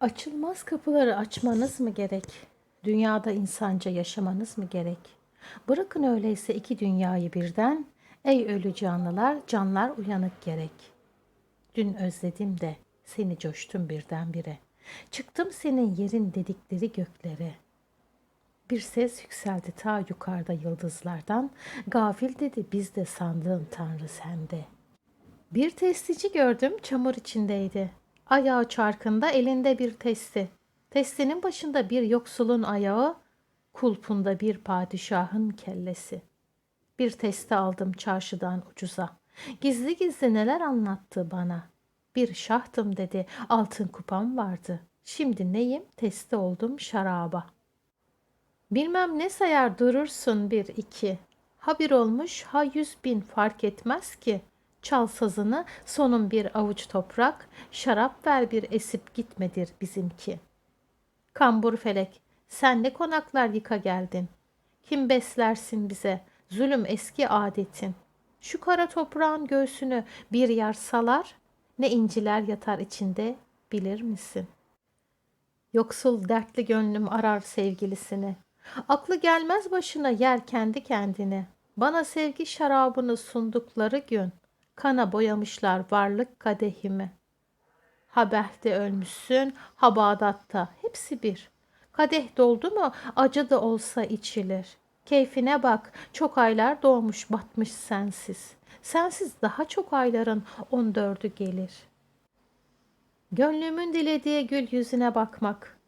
Açılmaz kapıları açmanız mı gerek? Dünyada insanca yaşamanız mı gerek? Bırakın öyleyse iki dünyayı birden, ey ölü canlılar, canlar uyanık gerek. Dün özledim de seni coştum birdenbire. Çıktım senin yerin dedikleri göklere. Bir ses yükseldi ta yukarıda yıldızlardan. Gafil dedi biz de sandığın tanrı sende. Bir testici gördüm çamur içindeydi. Ayağı çarkında elinde bir testi. Testinin başında bir yoksulun ayağı, kulpunda bir padişahın kellesi. Bir testi aldım çarşıdan ucuza. Gizli gizli neler anlattı bana. Bir şahtım dedi, altın kupam vardı. Şimdi neyim? Testi oldum şaraba. Bilmem ne sayar durursun bir iki. Ha bir olmuş ha yüz bin fark etmez ki. Çal sazını sonun bir avuç toprak, şarap ver bir esip gitmedir bizimki. Kambur felek, sen ne konaklar yıka geldin. Kim beslersin bize, zulüm eski adetin. Şu kara toprağın göğsünü bir yer salar, ne inciler yatar içinde bilir misin? Yoksul dertli gönlüm arar sevgilisini. Aklı gelmez başına yer kendi kendini. Bana sevgi şarabını sundukları gün kana boyamışlar varlık kadehimi. Ha Behte ölmüşsün, ha Bağdat'ta hepsi bir. Kadeh doldu mu acı da olsa içilir. Keyfine bak çok aylar doğmuş batmış sensiz. Sensiz daha çok ayların on dördü gelir. Gönlümün dilediği gül yüzüne bakmak.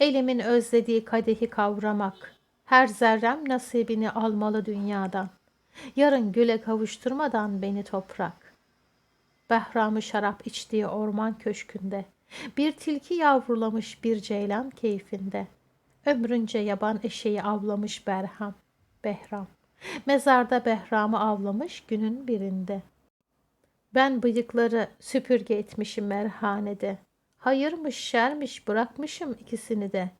Elimin özlediği kadehi kavramak. Her zerrem nasibini almalı dünyadan. Yarın güle kavuşturmadan beni toprak. Behramı şarap içtiği orman köşkünde. Bir tilki yavrulamış bir ceylan keyfinde. Ömrünce yaban eşeği avlamış Berham. Behram. Mezarda Behram'ı avlamış günün birinde. Ben bıyıkları süpürge etmişim merhanede. Hayırmış şermiş bırakmışım ikisini de.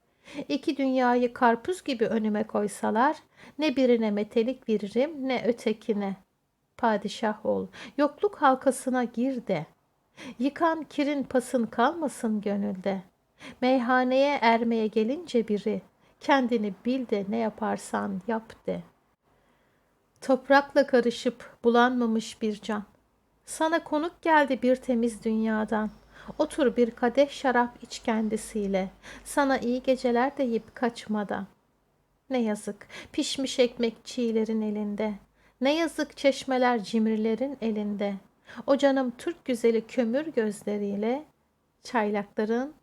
İki dünyayı karpuz gibi önüme koysalar, ne birine metelik veririm ne ötekine. Padişah ol, yokluk halkasına gir de. Yıkan kirin pasın kalmasın gönülde. Meyhaneye ermeye gelince biri, kendini bil de ne yaparsan yap de. Toprakla karışıp bulanmamış bir can. Sana konuk geldi bir temiz dünyadan. Otur bir kadeh şarap iç kendisiyle. Sana iyi geceler deyip kaçmadan. Ne yazık pişmiş ekmek çiğlerin elinde. Ne yazık çeşmeler cimrilerin elinde. O canım Türk güzeli kömür gözleriyle çaylakların,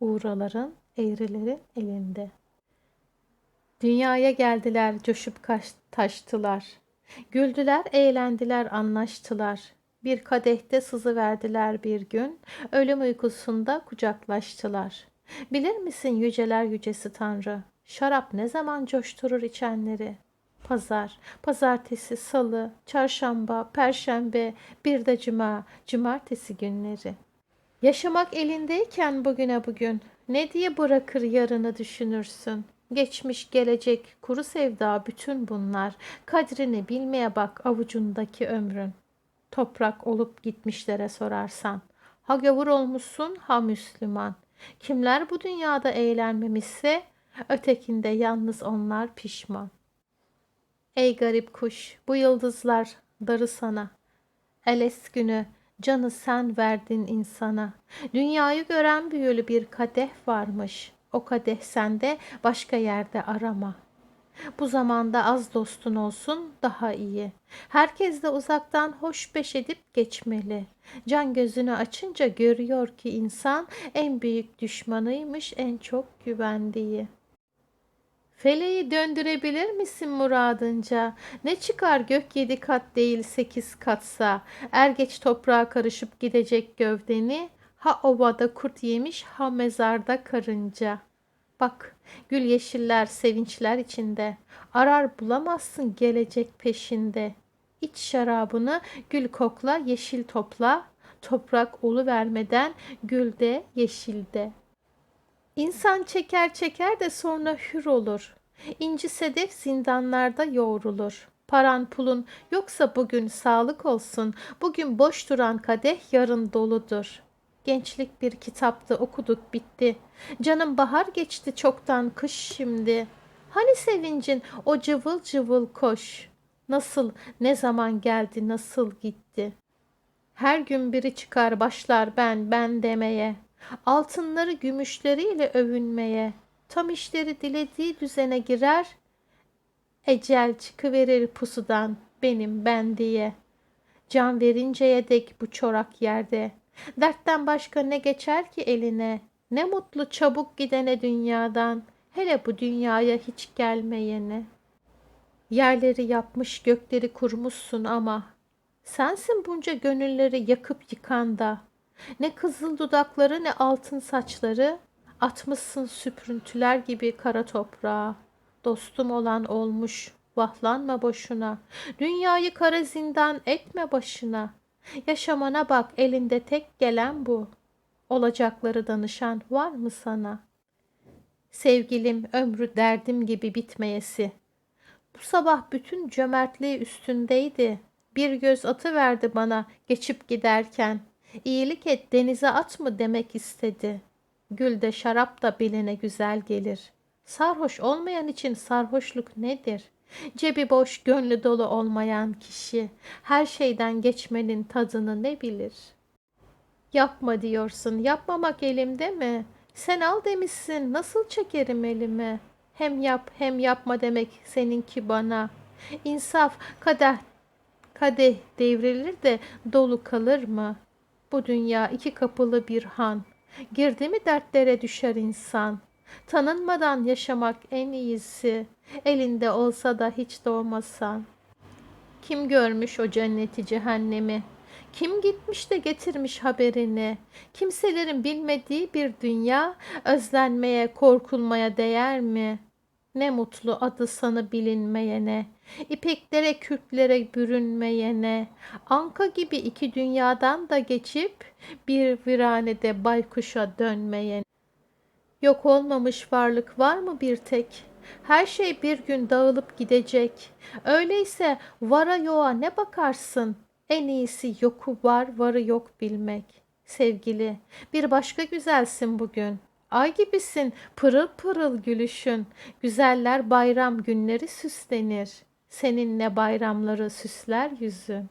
uğraların, eğrilerin elinde. Dünyaya geldiler, coşup taştılar. Güldüler, eğlendiler, anlaştılar. Bir kadehte sızı verdiler bir gün, ölüm uykusunda kucaklaştılar. Bilir misin yüceler yücesi Tanrı, şarap ne zaman coşturur içenleri? Pazar, pazartesi, salı, çarşamba, perşembe, bir de cuma, cumartesi günleri. Yaşamak elindeyken bugüne bugün, ne diye bırakır yarını düşünürsün? Geçmiş gelecek kuru sevda bütün bunlar. Kadrini bilmeye bak avucundaki ömrün. Toprak olup gitmişlere sorarsan. Ha gavur olmuşsun ha Müslüman. Kimler bu dünyada eğlenmemişse ötekinde yalnız onlar pişman. Ey garip kuş bu yıldızlar darı sana. Eles günü canı sen verdin insana. Dünyayı gören büyülü bir kadeh varmış. O kadeh sende başka yerde arama. Bu zamanda az dostun olsun daha iyi. Herkes de uzaktan hoş beş edip geçmeli. Can gözünü açınca görüyor ki insan en büyük düşmanıymış en çok güvendiği. Feleği döndürebilir misin muradınca? Ne çıkar gök yedi kat değil sekiz katsa? Er geç toprağa karışıp gidecek gövdeni. Ha ovada kurt yemiş ha mezarda karınca. Bak gül yeşiller sevinçler içinde. Arar bulamazsın gelecek peşinde. İç şarabını gül kokla yeşil topla. Toprak olu vermeden gülde yeşilde. İnsan çeker çeker de sonra hür olur. İnci sedef zindanlarda yoğrulur. Paran pulun yoksa bugün sağlık olsun. Bugün boş duran kadeh yarın doludur. Gençlik bir kitaptı okuduk bitti. Canım bahar geçti çoktan kış şimdi. Hani sevincin o cıvıl cıvıl koş. Nasıl ne zaman geldi nasıl gitti. Her gün biri çıkar başlar ben ben demeye. Altınları gümüşleriyle övünmeye. Tam işleri dilediği düzene girer. Ecel çıkıverir pusudan benim ben diye. Can verinceye dek bu çorak yerde. Dertten başka ne geçer ki eline? Ne mutlu çabuk gidene dünyadan. Hele bu dünyaya hiç gelmeyene. Yerleri yapmış gökleri kurmuşsun ama sensin bunca gönülleri yakıp yıkan da. Ne kızıl dudakları ne altın saçları atmışsın süprüntüler gibi kara toprağa. Dostum olan olmuş vahlanma boşuna. Dünyayı kara zindan etme başına. Yaşamana bak elinde tek gelen bu. Olacakları danışan var mı sana? Sevgilim ömrü derdim gibi bitmeyesi. Bu sabah bütün cömertliği üstündeydi. Bir göz atı verdi bana geçip giderken. İyilik et denize at mı demek istedi. Gül de şarap da biline güzel gelir. Sarhoş olmayan için sarhoşluk nedir? Cebi boş, gönlü dolu olmayan kişi her şeyden geçmenin tadını ne bilir? Yapma diyorsun, yapmamak elimde mi? Sen al demişsin, nasıl çekerim elime? Hem yap hem yapma demek seninki bana. İnsaf kadeh, kadeh devrilir de dolu kalır mı? Bu dünya iki kapılı bir han. Girdi mi dertlere düşer insan. Tanınmadan yaşamak en iyisi. Elinde olsa da hiç doğmasan. Kim görmüş o cenneti cehennemi? Kim gitmiş de getirmiş haberini? Kimselerin bilmediği bir dünya özlenmeye, korkulmaya değer mi? Ne mutlu adı sana bilinmeyene, ipeklere, kürklere bürünmeyene, anka gibi iki dünyadan da geçip bir viranede baykuşa dönmeyene. Yok olmamış varlık var mı bir tek? Her şey bir gün dağılıp gidecek. Öyleyse vara yoğa ne bakarsın? En iyisi yoku var, varı yok bilmek. Sevgili, bir başka güzelsin bugün. Ay gibisin, pırıl pırıl gülüşün. Güzeller bayram günleri süslenir. Seninle bayramları süsler yüzün.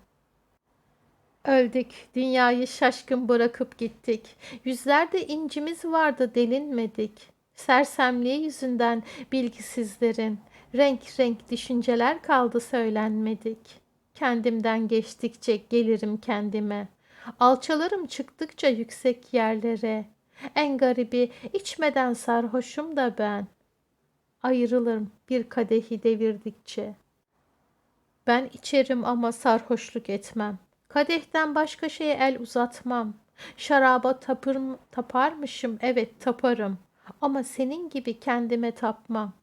Öldük, dünyayı şaşkın bırakıp gittik. Yüzlerde incimiz vardı delinmedik. Sersemliği yüzünden bilgisizlerin renk renk düşünceler kaldı söylenmedik. Kendimden geçtikçe gelirim kendime. Alçalarım çıktıkça yüksek yerlere. En garibi içmeden sarhoşum da ben. Ayrılırım bir kadehi devirdikçe. Ben içerim ama sarhoşluk etmem. Kadehten başka şeye el uzatmam. Şaraba tapır, taparmışım, evet taparım. Ama senin gibi kendime tapmam.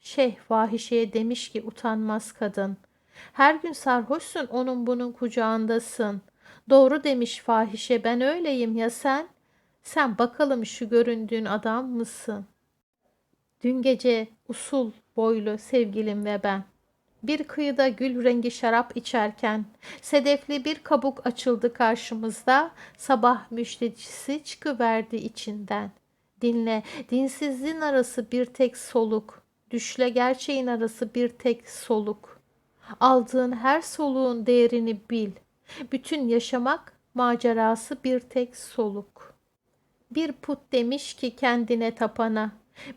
Şeyh vahişeye demiş ki utanmaz kadın. Her gün sarhoşsun onun bunun kucağındasın. Doğru demiş fahişe ben öyleyim ya sen? Sen bakalım şu göründüğün adam mısın? Dün gece usul boylu sevgilim ve ben. Bir kıyıda gül rengi şarap içerken sedefli bir kabuk açıldı karşımızda. Sabah müjdecisi çıkıverdi içinden. Dinle, dinsizliğin arası bir tek soluk. Düşle gerçeğin arası bir tek soluk. Aldığın her soluğun değerini bil. Bütün yaşamak macerası bir tek soluk. Bir put demiş ki kendine tapana.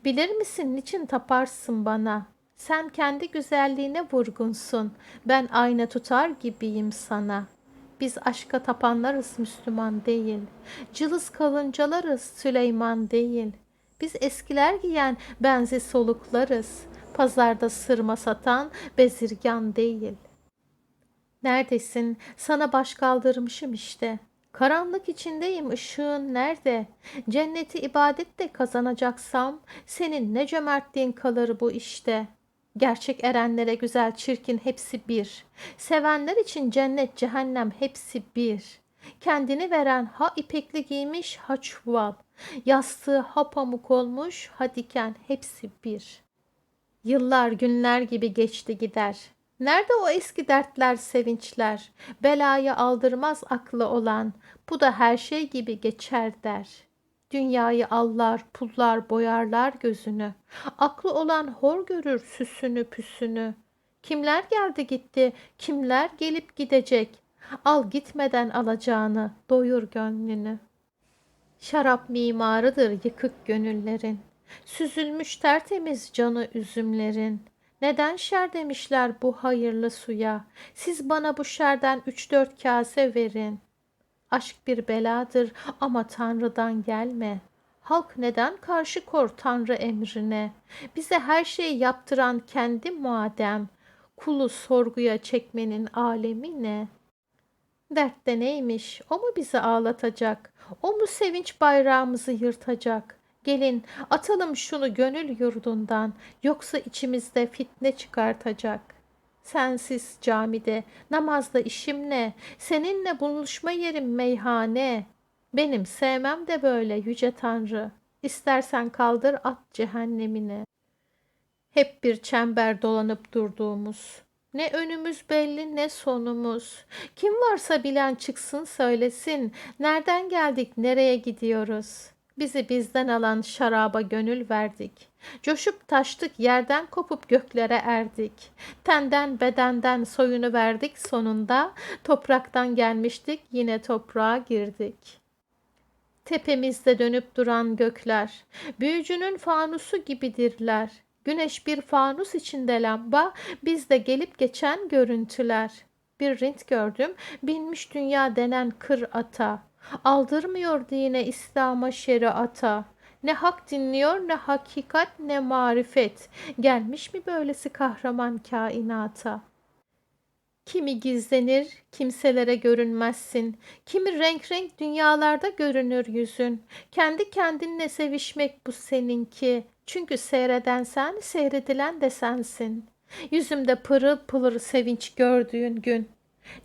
Bilir misin niçin taparsın bana? Sen kendi güzelliğine vurgunsun. Ben ayna tutar gibiyim sana. Biz aşka tapanlarız Müslüman değil. Cılız kalıncalarız Süleyman değil. Biz eskiler giyen benzi soluklarız. Pazarda sırma satan bezirgan değil. Neredesin? Sana baş kaldırmışım işte. Karanlık içindeyim ışığın nerede? Cenneti ibadette kazanacaksam senin ne cömertliğin kalır bu işte.'' Gerçek erenlere güzel çirkin hepsi bir. Sevenler için cennet cehennem hepsi bir. Kendini veren ha ipekli giymiş ha çuval. Yastığı ha pamuk olmuş ha diken hepsi bir. Yıllar günler gibi geçti gider. Nerede o eski dertler, sevinçler? Belayı aldırmaz aklı olan. Bu da her şey gibi geçer der. Dünyayı allar, pullar, boyarlar gözünü. Aklı olan hor görür süsünü püsünü. Kimler geldi gitti, kimler gelip gidecek. Al gitmeden alacağını, doyur gönlünü. Şarap mimarıdır yıkık gönüllerin. Süzülmüş tertemiz canı üzümlerin. Neden şer demişler bu hayırlı suya? Siz bana bu şerden üç dört kase verin. Aşk bir beladır ama Tanrı'dan gelme. Halk neden karşı kor Tanrı emrine? Bize her şeyi yaptıran kendi madem. Kulu sorguya çekmenin alemi ne? Dertte neymiş? O mu bizi ağlatacak? O mu sevinç bayrağımızı yırtacak? Gelin atalım şunu gönül yurdundan yoksa içimizde fitne çıkartacak. Sensiz camide namazda işim ne? Seninle buluşma yerim meyhane. Benim sevmem de böyle yüce Tanrı. İstersen kaldır at cehennemine. Hep bir çember dolanıp durduğumuz. Ne önümüz belli ne sonumuz. Kim varsa bilen çıksın söylesin. Nereden geldik nereye gidiyoruz? Bizi bizden alan şaraba gönül verdik. Coşup taştık yerden kopup göklere erdik. Tenden bedenden soyunu verdik sonunda. Topraktan gelmiştik yine toprağa girdik. Tepemizde dönüp duran gökler, büyücünün fanusu gibidirler. Güneş bir fanus içinde lamba, bizde gelip geçen görüntüler. Bir rint gördüm, binmiş dünya denen kır ata. Aldırmıyor dine İslam'a şeriata. Ne hak dinliyor ne hakikat ne marifet. Gelmiş mi böylesi kahraman kainata? Kimi gizlenir, kimselere görünmezsin. Kimi renk renk dünyalarda görünür yüzün. Kendi kendinle sevişmek bu seninki. Çünkü seyreden sen, seyredilen de sensin. Yüzümde pırıl pırıl sevinç gördüğün gün.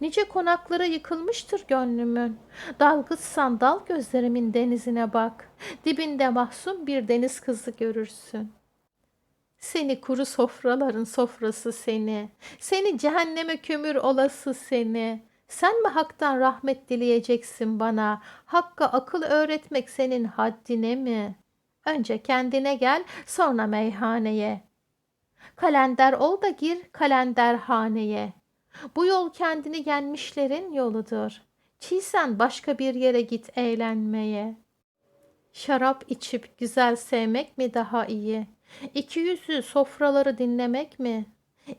Nice konaklara yıkılmıştır gönlümün. Dalgıçsan dal gözlerimin denizine bak. Dibinde mahzun bir deniz kızı görürsün. Seni kuru sofraların sofrası seni. Seni cehenneme kömür olası seni. Sen mi haktan rahmet dileyeceksin bana? Hakka akıl öğretmek senin haddine mi? Önce kendine gel, sonra meyhaneye. Kalender ol da gir kalenderhaneye. Bu yol kendini yenmişlerin yoludur. Çiğsen başka bir yere git eğlenmeye. Şarap içip güzel sevmek mi daha iyi? İki yüzlü sofraları dinlemek mi?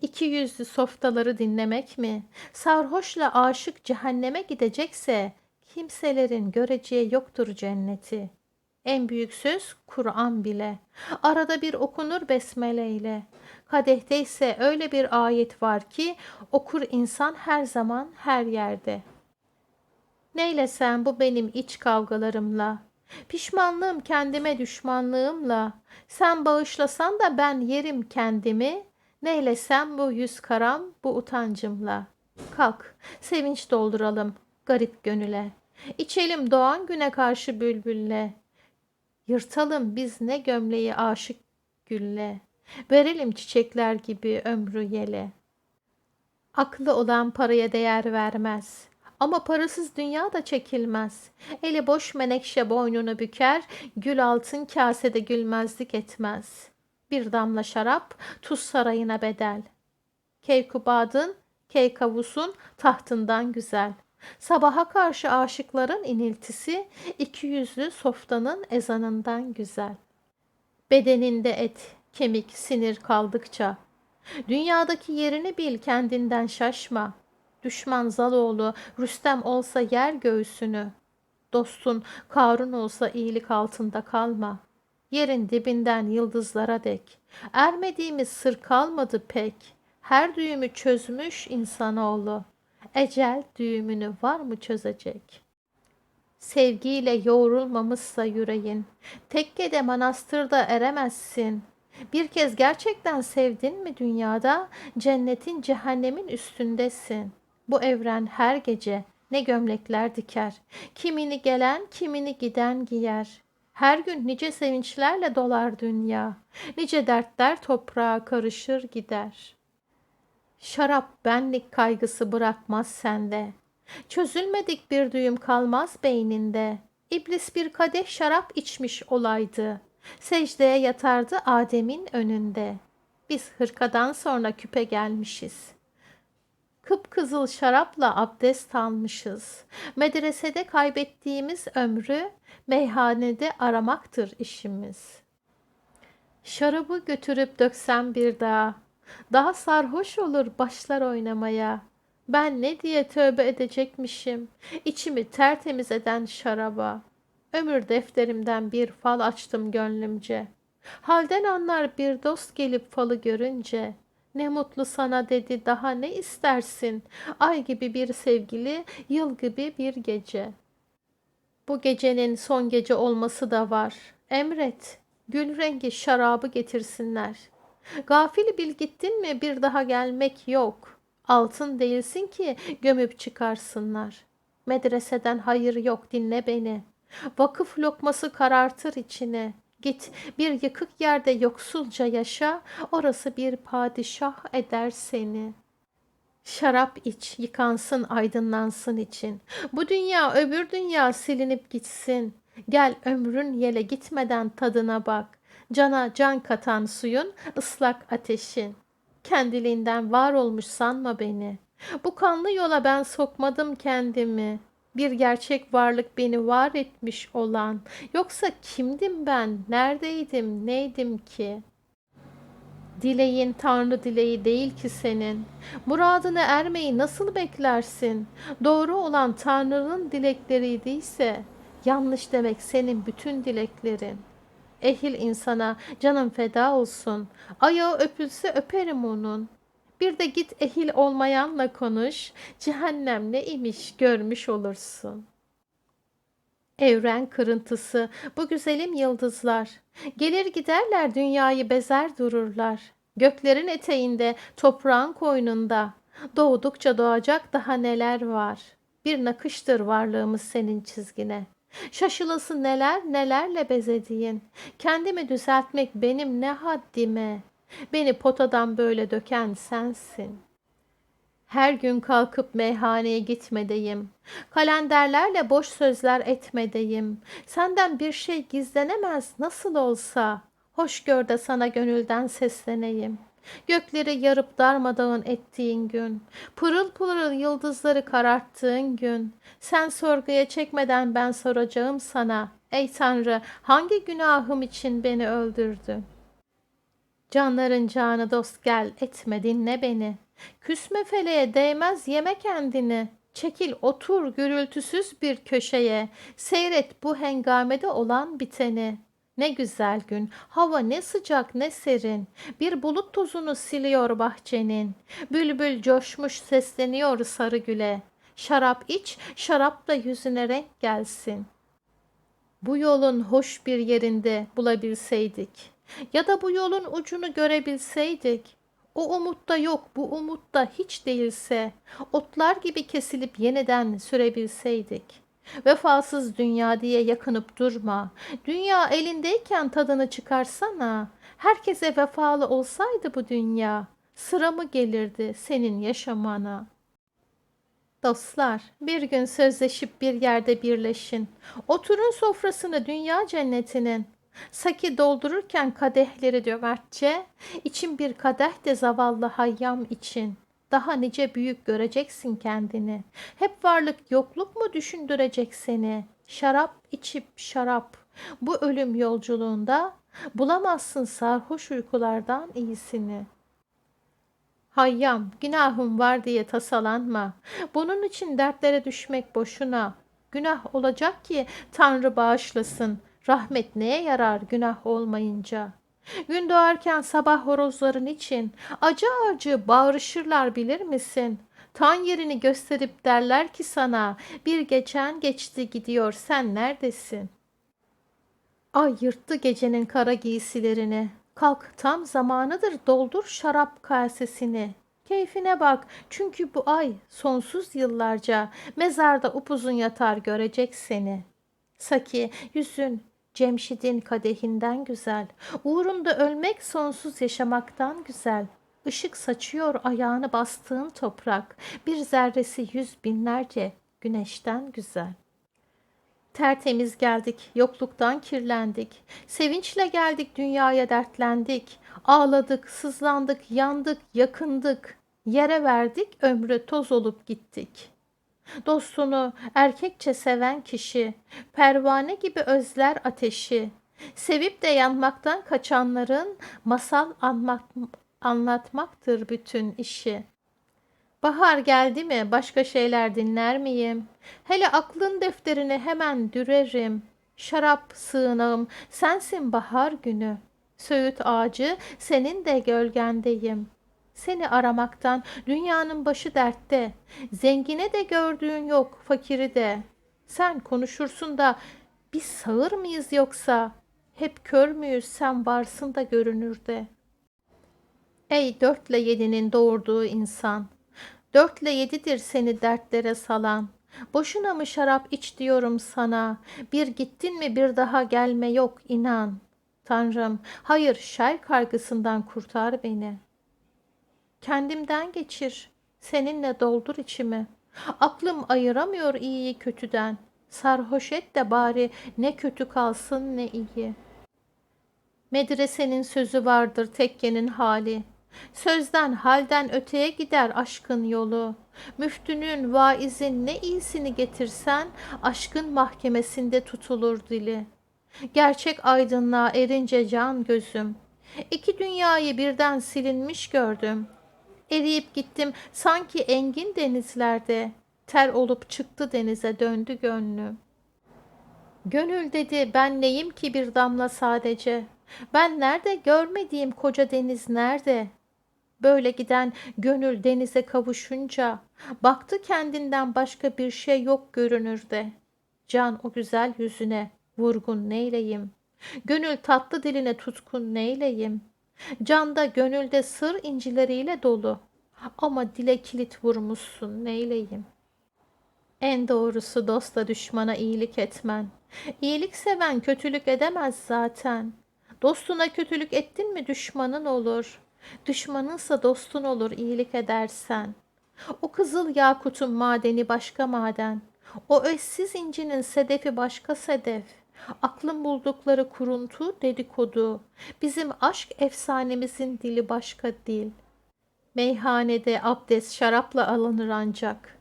İki yüzlü softaları dinlemek mi? Sarhoşla aşık cehenneme gidecekse kimselerin göreceği yoktur cenneti. En büyük söz Kur'an bile. Arada bir okunur besmele ile. Kadehte ise öyle bir ayet var ki okur insan her zaman her yerde. Neylesem bu benim iç kavgalarımla. Pişmanlığım kendime düşmanlığımla. Sen bağışlasan da ben yerim kendimi. Neylesem bu yüz karam bu utancımla. Kalk sevinç dolduralım garip gönüle. İçelim doğan güne karşı bülbülle. Yırtalım biz ne gömleği aşık gülle. Verelim çiçekler gibi ömrü yele. Aklı olan paraya değer vermez. Ama parasız dünya da çekilmez. Eli boş menekşe boynunu büker, gül altın kasede gülmezlik etmez. Bir damla şarap tuz sarayına bedel. Keykubadın, Keykavus'un tahtından güzel. Sabaha karşı aşıkların iniltisi iki yüzlü softanın ezanından güzel. Bedeninde et, kemik, sinir kaldıkça. Dünyadaki yerini bil kendinden şaşma. Düşman Zaloğlu Rüstem olsa yer göğsünü. Dostun Karun olsa iyilik altında kalma. Yerin dibinden yıldızlara dek. Ermediğimiz sır kalmadı pek. Her düğümü çözmüş insanoğlu. Ecel düğümünü var mı çözecek? Sevgiyle yoğrulmamışsa yüreğin, tekkede manastırda eremezsin. Bir kez gerçekten sevdin mi dünyada, cennetin cehennemin üstündesin. Bu evren her gece ne gömlekler diker. Kimini gelen, kimini giden giyer. Her gün nice sevinçlerle dolar dünya. Nice dertler toprağa karışır gider. Şarap benlik kaygısı bırakmaz sende. Çözülmedik bir düğüm kalmaz beyninde. İblis bir kadeh şarap içmiş olaydı. Secdeye yatardı Adem'in önünde. Biz hırkadan sonra küpe gelmişiz. Kıpkızıl şarapla abdest almışız. Medresede kaybettiğimiz ömrü meyhanede aramaktır işimiz. Şarabı götürüp döksem bir daha, daha sarhoş olur başlar oynamaya. Ben ne diye tövbe edecekmişim, içimi tertemiz eden şaraba. Ömür defterimden bir fal açtım gönlümce. Halden anlar bir dost gelip falı görünce. Ne mutlu sana dedi daha ne istersin? Ay gibi bir sevgili, yıl gibi bir gece. Bu gecenin son gece olması da var. Emret, gül rengi şarabı getirsinler. Gafili bil gittin mi bir daha gelmek yok. Altın değilsin ki gömüp çıkarsınlar. Medreseden hayır yok dinle beni. Vakıf lokması karartır içine. Git bir yıkık yerde yoksulca yaşa, orası bir padişah eder seni. Şarap iç, yıkansın, aydınlansın için. Bu dünya öbür dünya silinip gitsin. Gel ömrün yele gitmeden tadına bak. Cana can katan suyun ıslak ateşin. Kendiliğinden var olmuş sanma beni. Bu kanlı yola ben sokmadım kendimi. Bir gerçek varlık beni var etmiş olan. Yoksa kimdim ben? Neredeydim? Neydim ki? Dileğin Tanrı dileği değil ki senin. Muradına ermeyi nasıl beklersin? Doğru olan Tanrı'nın dilekleriyse yanlış demek senin bütün dileklerin. Ehil insana canım feda olsun. Ayağı öpülse öperim onun. Bir de git ehil olmayanla konuş. Cehennem ne imiş görmüş olursun. Evren kırıntısı, bu güzelim yıldızlar. Gelir giderler dünyayı bezer dururlar. Göklerin eteğinde, toprağın koynunda. Doğdukça doğacak daha neler var. Bir nakıştır varlığımız senin çizgine. Şaşılası neler nelerle bezediğin. Kendimi düzeltmek benim ne haddime. Beni potadan böyle döken sensin. Her gün kalkıp meyhaneye gitmedeyim. Kalenderlerle boş sözler etmedeyim. Senden bir şey gizlenemez nasıl olsa. Hoş gör de sana gönülden sesleneyim. Gökleri yarıp darmadağın ettiğin gün, pırıl pırıl yıldızları kararttığın gün, sen sorguya çekmeden ben soracağım sana, ey Tanrı hangi günahım için beni öldürdün? Canların canı dost gel etme dinle beni. Küsme feleğe değmez yeme kendini. Çekil otur gürültüsüz bir köşeye. Seyret bu hengamede olan biteni. Ne güzel gün, hava ne sıcak ne serin. Bir bulut tozunu siliyor bahçenin. Bülbül coşmuş sesleniyor sarı güle. Şarap iç, şarapla yüzüne renk gelsin. Bu yolun hoş bir yerinde bulabilseydik. Ya da bu yolun ucunu görebilseydik. O umut da yok, bu umut da hiç değilse, otlar gibi kesilip yeniden sürebilseydik. Vefasız dünya diye yakınıp durma. Dünya elindeyken tadını çıkarsana. Herkese vefalı olsaydı bu dünya, sıra mı gelirdi senin yaşamana? Dostlar, bir gün sözleşip bir yerde birleşin. Oturun sofrasını dünya cennetinin. Saki doldururken kadehleri cömertçe, için bir kadeh de zavallı hayyam için. Daha nice büyük göreceksin kendini. Hep varlık yokluk mu düşündürecek seni? Şarap içip şarap. Bu ölüm yolculuğunda bulamazsın sarhoş uykulardan iyisini. Hayyam, günahım var diye tasalanma. Bunun için dertlere düşmek boşuna. Günah olacak ki Tanrı bağışlasın. Rahmet neye yarar günah olmayınca? Gün doğarken sabah horozların için acı acı bağırışırlar bilir misin? Tan yerini gösterip derler ki sana bir geçen geçti gidiyor sen neredesin? Ay yırttı gecenin kara giysilerini. Kalk tam zamanıdır doldur şarap kasesini. Keyfine bak çünkü bu ay sonsuz yıllarca mezarda upuzun yatar görecek seni. Saki yüzün Cemşid'in kadehinden güzel. Uğrunda ölmek sonsuz yaşamaktan güzel. Işık saçıyor ayağını bastığın toprak. Bir zerresi yüz binlerce güneşten güzel. Tertemiz geldik, yokluktan kirlendik. Sevinçle geldik, dünyaya dertlendik. Ağladık, sızlandık, yandık, yakındık. Yere verdik, ömrü toz olup gittik. Dostunu erkekçe seven kişi, pervane gibi özler ateşi. Sevip de yanmaktan kaçanların masal anmak, anlatmaktır bütün işi. Bahar geldi mi başka şeyler dinler miyim? Hele aklın defterini hemen dürerim. Şarap sığınağım sensin bahar günü. Söğüt ağacı senin de gölgendeyim. Seni aramaktan dünyanın başı dertte. Zengine de gördüğün yok, fakiri de. Sen konuşursun da biz sağır mıyız yoksa? Hep kör müyüz sen varsın da görünür de. Ey dörtle yedinin doğurduğu insan. Dörtle yedidir seni dertlere salan. Boşuna mı şarap iç diyorum sana. Bir gittin mi bir daha gelme yok inan. Tanrım hayır şer kargısından kurtar beni. Kendimden geçir. Seninle doldur içimi. Aklım ayıramıyor iyiyi kötüden. Sarhoş et de bari ne kötü kalsın ne iyi. Medresenin sözü vardır tekkenin hali. Sözden halden öteye gider aşkın yolu. Müftünün, vaizin ne iyisini getirsen aşkın mahkemesinde tutulur dili. Gerçek aydınlığa erince can gözüm. İki dünyayı birden silinmiş gördüm. Eriyip gittim sanki engin denizlerde. Ter olup çıktı denize döndü gönlüm. Gönül dedi ben neyim ki bir damla sadece. Ben nerede görmediğim koca deniz nerede? Böyle giden gönül denize kavuşunca baktı kendinden başka bir şey yok görünürde. Can o güzel yüzüne vurgun neyleyim? Gönül tatlı diline tutkun neyleyim? Canda gönülde sır incileriyle dolu. Ama dile kilit vurmuşsun neyleyim? En doğrusu dosta düşmana iyilik etmen. İyilik seven kötülük edemez zaten. Dostuna kötülük ettin mi düşmanın olur. Düşmanınsa dostun olur iyilik edersen. O kızıl yakutun madeni başka maden. O eşsiz incinin sedefi başka sedef. Aklın buldukları kuruntu dedikodu. Bizim aşk efsanemizin dili başka dil. Meyhanede abdest şarapla alınır ancak.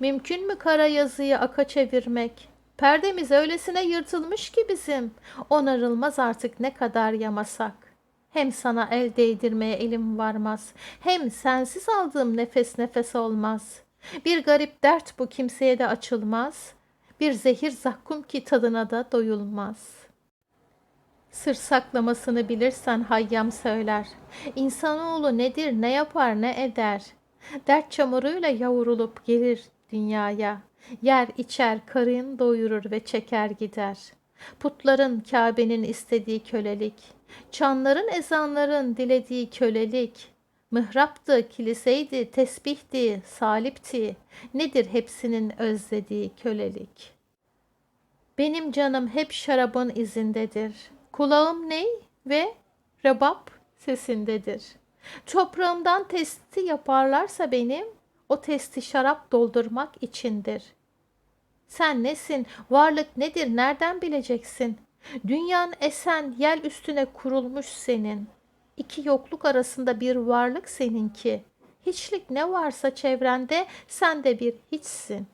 Mümkün mü kara yazıyı aka çevirmek? Perdemiz öylesine yırtılmış ki bizim. Onarılmaz artık ne kadar yamasak. Hem sana el değdirmeye elim varmaz. Hem sensiz aldığım nefes nefes olmaz. Bir garip dert bu kimseye de açılmaz. Bir zehir zakkum ki tadına da doyulmaz. Sır saklamasını bilirsen hayyam söyler. İnsanoğlu nedir, ne yapar, ne eder? Dert çamuruyla yavurulup gelir dünyaya. Yer içer, karın doyurur ve çeker gider. Putların Kabe'nin istediği kölelik, çanların ezanların dilediği kölelik, mıhraptı, kiliseydi, tesbihti, salipti, nedir hepsinin özlediği kölelik. Benim canım hep şarabın izindedir. Kulağım ney ve rebap sesindedir. Toprağımdan testi yaparlarsa benim, o testi şarap doldurmak içindir. Sen nesin, varlık nedir, nereden bileceksin? Dünyan esen yel üstüne kurulmuş senin. İki yokluk arasında bir varlık seninki. Hiçlik ne varsa çevrende sen de bir hiçsin.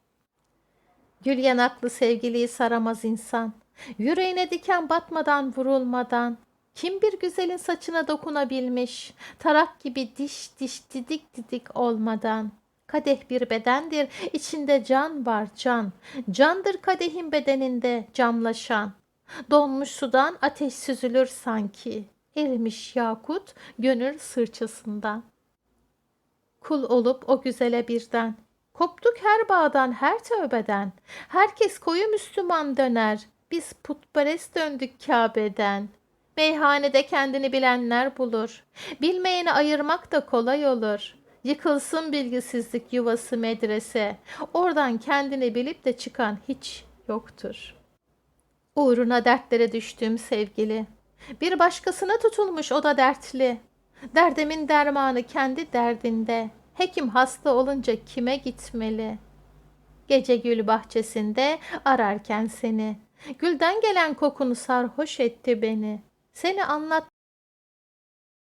Gül yanaklı sevgiliyi saramaz insan. Yüreğine diken batmadan vurulmadan. Kim bir güzelin saçına dokunabilmiş, tarak gibi diş diş didik didik olmadan.'' Kadeh bir bedendir, içinde can var can. Candır kadehin bedeninde camlaşan. Donmuş sudan ateş süzülür sanki. Erimiş yakut gönül sırçasından. Kul olup o güzele birden. Koptuk her bağdan, her tövbeden. Herkes koyu Müslüman döner. Biz putperest döndük Kabe'den. Meyhanede kendini bilenler bulur. Bilmeyeni ayırmak da kolay olur. Yıkılsın bilgisizlik yuvası medrese. Oradan kendini bilip de çıkan hiç yoktur. Uğruna dertlere düştüm sevgili. Bir başkasına tutulmuş o da dertli. Derdimin dermanı kendi derdinde. Hekim hasta olunca kime gitmeli? Gece gül bahçesinde ararken seni. Gülden gelen kokunu sarhoş etti beni. Seni anlat